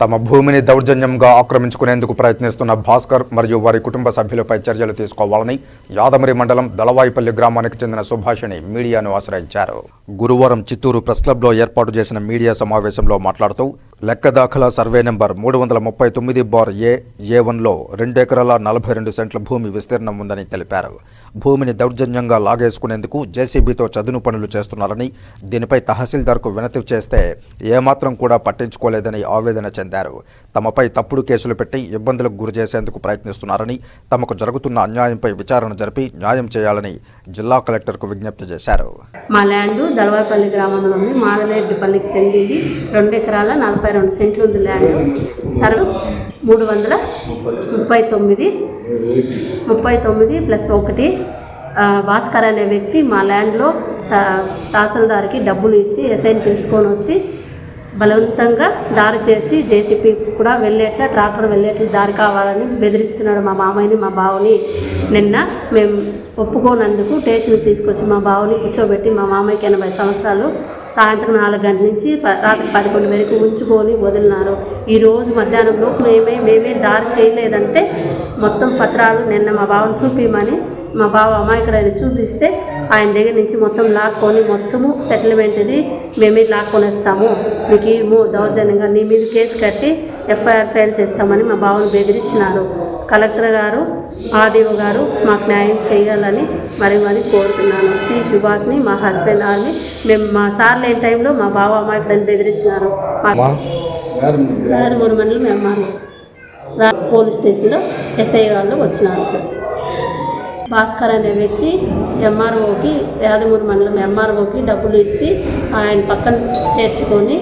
తమ భూమిని దౌర్జన్యంగా ఆక్రమించుకునేందుకు ప్రయత్నిస్తున్న భాస్కర్ మరియు వారి కుటుంబ సభ్యులపై చర్యలు తీసుకోవాలని యాదమరి మండలం దళవాయిపల్లి గ్రామానికి చెందిన సుభాషిణి మీడియాను ఆశ్రయించారు. గురువారం చిత్తూరు ప్రెస్ క్లబ్లో ఏర్పాటు చేసిన మీడియా సమావేశంలో మాట్లాడుతూ లెక్క దాఖలా సర్వే నెంబర్ మూడు వందల ముప్పై తొమ్మిది బార్ ఏ ఏ వన్లో రెండెకరాల నలభై రెండు సెంట్ల భూమి విస్తీర్ణం ఉందని తెలిపారు. భూమిని దౌర్జన్యంగా లాగేసుకునేందుకు జేసీబీతో చదును పనులు చేస్తున్నారని దీనిపై తహసీల్దార్కు వినతి చేస్తే ఏమాత్రం కూడా పట్టించుకోలేదని ఆవేదన చెందారు. తమపై తప్పుడు కేసులు పెట్టి ఇబ్బందులకు గురి చేసేందుకు ప్రయత్నిస్తున్నారని తమకు జరుగుతున్న అన్యాయంపై విచారణ జరిపి న్యాయం చేయాలని జిల్లా కలెక్టర్కు విజ్ఞప్తి చేశారు. మా ల్యాండ్ దళవాయిపల్లి గ్రామంలో ఉంది. మాదలేడ్డిపల్లికి చెందింది. రెండు ఎకరాల నలభై రెండు సెంట్లు ఉంది ల్యాండ్ సర్వ మూడు వందల ముప్పై తొమ్మిది. ముప్పై తొమ్మిది ప్లస్ ఒకటి. భాస్కర్ అనే వ్యక్తి మా ల్యాండ్లో తహసీల్దార్కి డబ్బులు ఇచ్చి ఎస్ఐని పిలుచుకొని వచ్చి బలవంతంగా దారి చేసి జేసీపీ కూడా వెళ్ళేట్లా ట్రాక్టర్ వెళ్ళేట్లా దారి కావాలని బెదిరిస్తున్నాడు మా మామయ్యని మా బావని. నిన్న మేము ఒప్పుకోనందుకు స్టేషన్కి తీసుకొచ్చి మా బావని కూర్చోబెట్టి మా మామయ్యకి ఎనభై సంవత్సరాలు సాయంత్రం నాలుగు గంటల నుంచి ప- రాత్రి పదకొండు వరకు ఉంచుకొని వదిలినారు. ఈరోజు మధ్యాహ్నంలో మేమే మేమే దారి చేయలేదంటే మొత్తం పత్రాలు నిన్న మా బావని చూపించమని మా బావ అమాయకుడని చూపిస్తే ఆయన దగ్గర నుంచి మొత్తం లాక్కొని మొత్తము సెటిల్మెంట్ ఇది మేమే లాక్కొని వస్తాము మీకు ఏమో దౌర్జన్యంగా నీ మీద కేసు కట్టి ఎఫ్ఐఆర్ ఫైల్ చేస్తామని మా బావని బెదిరించినారు. కలెక్టర్ గారు ఆర్డీఓ గారు మాకు న్యాయం చేయాలని మరి మరి కోరుతున్నాను. సి సుభాష్ని మా హస్బెండ్ వాళ్ళని మేము మా సార్ లేని టైంలో మా బావ అమాయకుడని బెదిరించినారు. మా రాజమూరు మండలం రా పోలీస్ స్టేషన్లో ఎస్ఐ వాళ్ళు వచ్చినారు భాస్కర్ అనే వ్యక్తి ఎంఆర్ఓకి యాదమూరి మండలం ఎంఆర్ఓకి డబ్బులు ఇచ్చి ఆయన పక్కన చేర్చుకొని